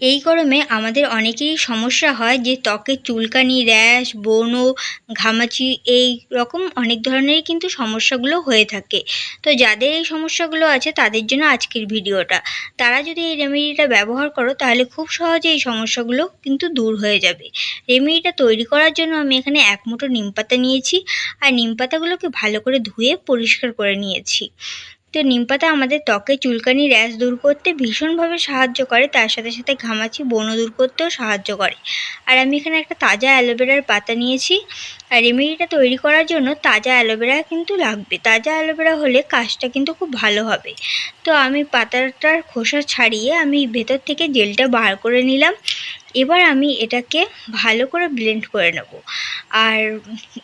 এই গরমে আমাদের অনেকেরই সমস্যা হয় যে ত্বকে চুলকানি, র্যাশ, ব্রণ, ঘামাচি এই রকম অনেক ধরনেরই কিন্তু সমস্যাগুলো হয়ে থাকে। তো যাদের এই সমস্যাগুলো আছে তাদের জন্য আজকের ভিডিওটা। তারা যদি এই রেমেডিটা ব্যবহার করো তাহলে খুব সহজে এই সমস্যাগুলো কিন্তু দূর হয়ে যাবে। রেমেডিটা তৈরি করার জন্য আমি এখানে এক মুঠো নিম পাতা নিয়েছি। আর নিম পাতাগুলোকে ভালো করে ধুয়ে পরিষ্কার করে নিয়েছি। তো নিম পাতা আমাদের ত্বকে চুলকানি, র্যাশ দূর করতে ভীষণভাবে সাহায্য করে। তার সাথে সাথে ঘামাচি ব্রণ দূর করতেও সাহায্য করে। আর আমি এখানে একটা তাজা অ্যালোভেরার পাতা নিয়েছি। আর রেমেডিটা তৈরি করার জন্য তাজা অ্যালোভেরা কিন্তু লাগবে। তাজা অ্যালোভেরা হলে কাজটা কিন্তু খুব ভালো হবে। তো আমি পাতাটার খোসা ছাড়িয়ে আমি ভেতর থেকে জেলটা বার করে নিলাম। এবার আমি এটাকে ভালো করে ব্লেন্ড করে নেব। আর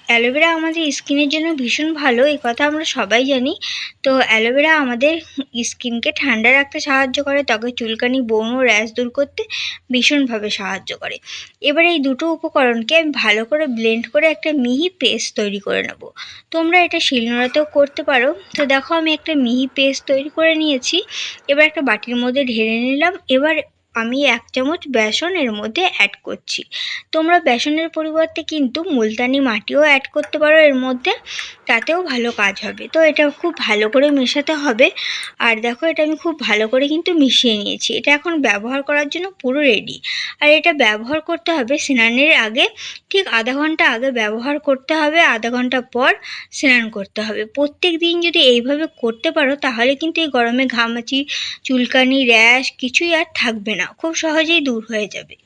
অ্যালোভেরা আমাদের স্কিনের জন্য ভীষণ ভালো, এই কথা আমরা সবাই জানি। তো অ্যালোভেরা আমাদের স্কিনকে ঠান্ডা রাখতে সাহায্য করে, ত্বকে চুলকানি ব্রণ র্যাশ দূর করতে ভীষণভাবে সাহায্য করে। এবার এই দুটো উপকরণকে আমি ভালো করে ব্লেন্ড করে একটা মিহি পেস্ট তৈরি করে নেব। তোমরা এটা শিলনোড়াতেও করতে পারো। তো দেখো আমি একটা মিহি পেস্ট তৈরি করে নিয়েছি। এবার একটা বাটির মধ্যে ঢেলে নিলাম। এবার আমি এক চামচ বেসন এর মধ্যে অ্যাড করছি। তোমরা বেসনের পরিবর্তে কিন্তু মুলতানি মাটিও অ্যাড করতে পারো এর মধ্যে, তাতেও ভালো কাজ হবে। তো এটা খুব ভালো করে মেশাতে হবে। আর দেখো এটা আমি খুব ভালো করে কিন্তু মিশিয়ে নিয়েছি। এটা এখন ব্যবহার করার জন্য পুরো রেডি আর এটা ব্যবহার করতে হবে স্নানের আগে। ঠিক আধা ঘণ্টা আগে ব্যবহার করতে হবে, আধা ঘণ্টা পর স্নান করতে হবে। প্রত্যেক দিন যদি এইভাবে করতে পারো, তাহলে কিন্তু এই গরমে ঘামাচি, চুলকানি, র্যাশ কিছুই আর থাকবে না খুব সহজেই দূর হয়ে যাবে।